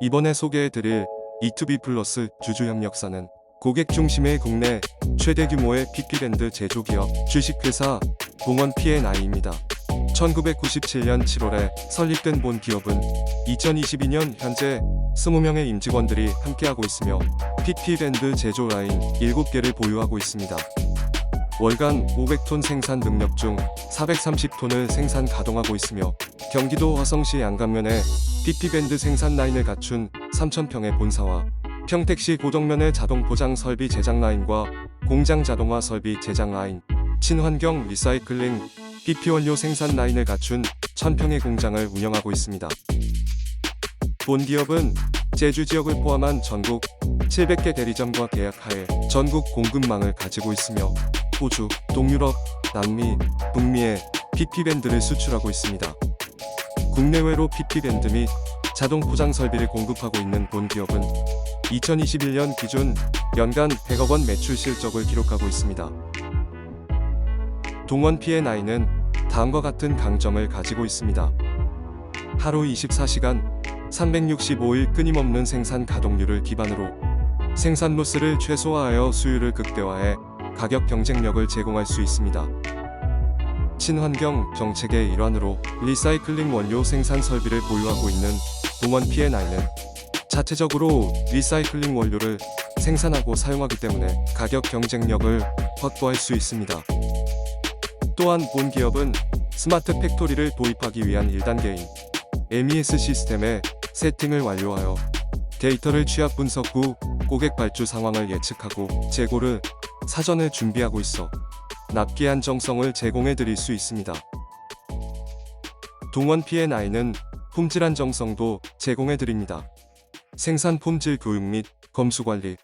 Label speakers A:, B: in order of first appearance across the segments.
A: 이번에 소개해드릴 E2B 플러스 주주협력사는 고객 중심의 국내 최대 규모의 PP밴드 제조기업 주식회사 동원 P&I입니다. 1997년 7월에 설립된 본 기업은 2022년 현재 20명의 임직원들이 함께하고 있으며 PP밴드 제조 라인 7개를 보유하고 있습니다. 월간 500톤 생산 능력 중 430톤을 생산 가동하고 있으며 경기도 화성시 양감면에 PP밴드 생산 라인을 갖춘 3,000평의 본사와 평택시 고덕면의 자동 포장 설비 제작 라인과 공장 자동화 설비 제작 라인, 친환경 리사이클링 PP 원료 생산 라인을 갖춘 1,000평의 공장을 운영하고 있습니다. 본 기업은 제주 지역을 포함한 전국 700개 대리점과 계약하에 전국 공급망을 가지고 있으며 호주, 동유럽, 남미, 북미에 PP밴드를 수출하고 있습니다. 국내외로 PP밴드 및 자동 포장 설비를 공급하고 있는 본 기업은 2021년 기준 연간 100억 원 매출 실적을 기록하고 있습니다. 동원 P&I는 다음과 같은 강점을 가지고 있습니다. 하루 24시간 365일 끊임없는 생산 가동률을 기반으로 생산 로스를 최소화하여 수율을 극대화해 가격 경쟁력을 제공할 수 있습니다. 친환경 정책의 일환으로 리사이클링 원료 생산 설비를 보유하고 있는 동원 P&I는 자체적으로 리사이클링 원료를 생산하고 사용하기 때문에 가격 경쟁력을 확보할 수 있습니다. 또한 본 기업은 스마트 팩토리를 도입하기 위한 1단계인 MES 시스템의 세팅을 완료하여 데이터를 취합 분석 후 고객 발주 상황을 예측하고 재고를 사전에 준비하고 있어 납기 안정성을 제공해 드릴 수 있습니다. 동원 P&I는 품질 안정성도 제공해 드립니다. 생산 품질 교육 및 검수 관리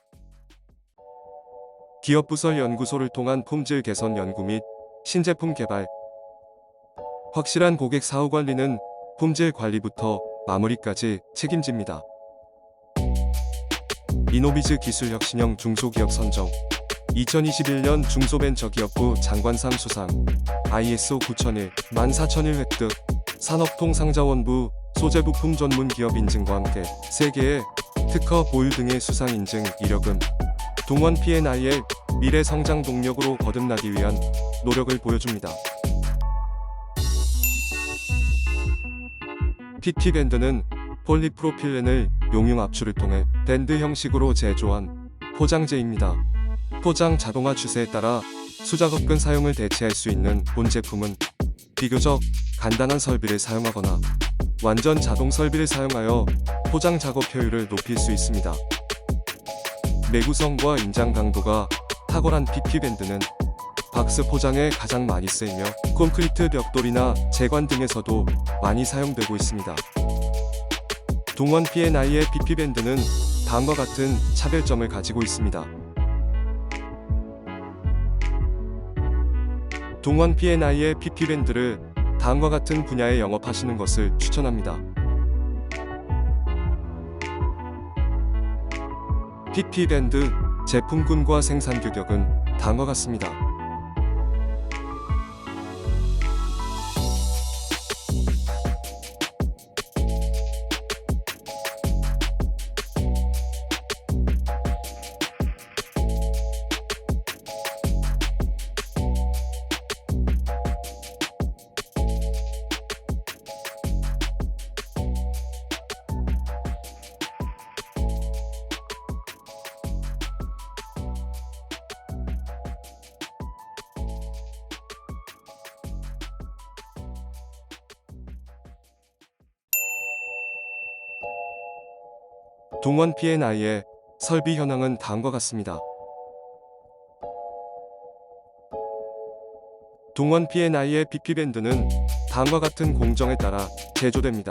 A: 기업 부설 연구소를 통한 품질 개선 연구 및 신제품 개발 확실한 고객 사후 관리는 품질 관리부터 마무리까지 책임집니다. 이노비즈 기술 혁신형 중소기업 선정 2021년 중소벤처기업부 장관상 수상 ISO 9001 14001 획득 산업통상자원부 소재부품 전문 기업 인증과 함께 세계의 특허 보유 등의 수상 인증 이력은 동원 P&I의 미래 성장 동력으로 거듭나기 위한 노력을 보여줍니다. PT 밴드는 폴리프로필렌을 용융 압출을 통해 밴드 형식으로 제조한 포장재입니다. 포장 자동화 추세에 따라 수작업근 사용을 대체할 수 있는 본 제품은 비교적 간단한 설비를 사용하거나 완전 자동 설비를 사용하여 포장 작업 효율을 높일 수 있습니다. 내구성과 인장 강도가 탁월한 PP 밴드는 박스 포장에 가장 많이 쓰이며 콘크리트 벽돌이나 재관 등에서도 많이 사용되고 있습니다. 동원 P&I의 PP 밴드는 다음과 같은 차별점을 가지고 있습니다. 동원 P&I의 PP 밴드를 다음과 같은 분야에 영업하시는 것을 추천합니다. PP 밴드 제품군과 생산 규격은 다음과 같습니다. 동원 P&I의 설비 현황은 다음과 같습니다. 동원 P&I의 BP밴드는 다음과 같은 공정에 따라 제조됩니다.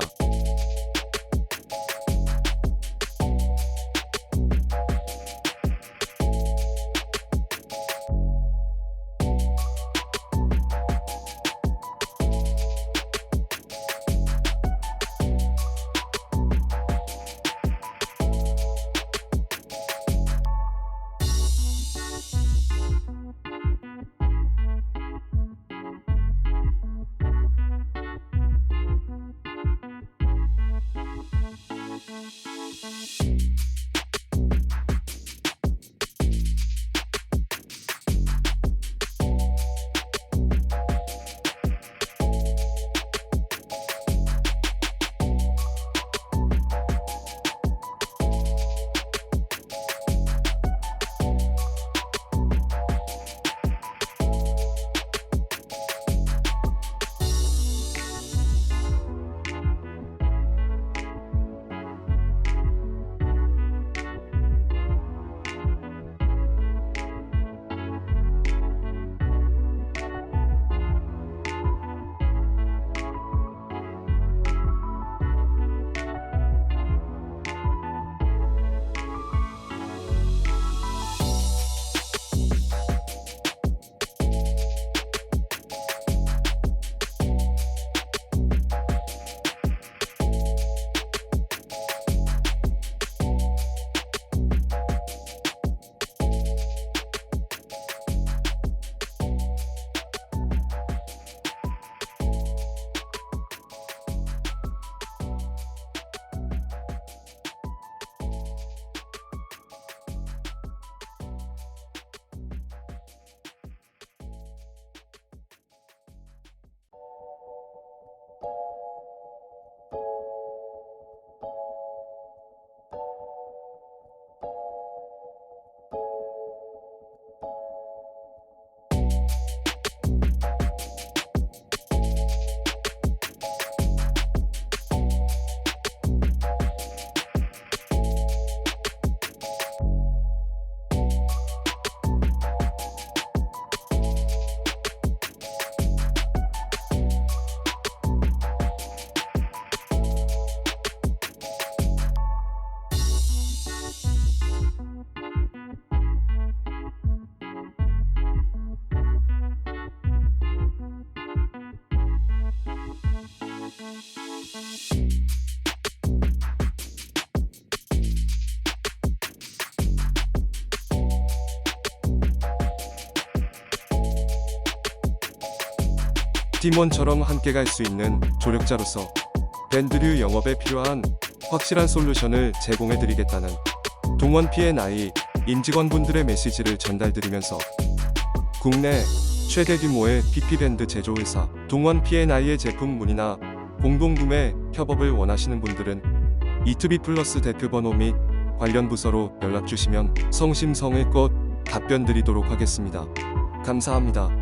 A: 팀원처럼 함께 갈 수 있는 조력자로서 밴드류 영업에 필요한 확실한 솔루션을 제공해 드리겠다는 동원 P&I 임직원분들의 메시지를 전달드리면서 국내 최대 규모의 PP밴드 제조회사 동원 P&I의 제품 문의나 공동구매 협업을 원하시는 분들은 E2B 플러스 대표 번호 및 관련 부서로 연락 주시면 성심성의껏 답변 드리도록 하겠습니다. 감사합니다.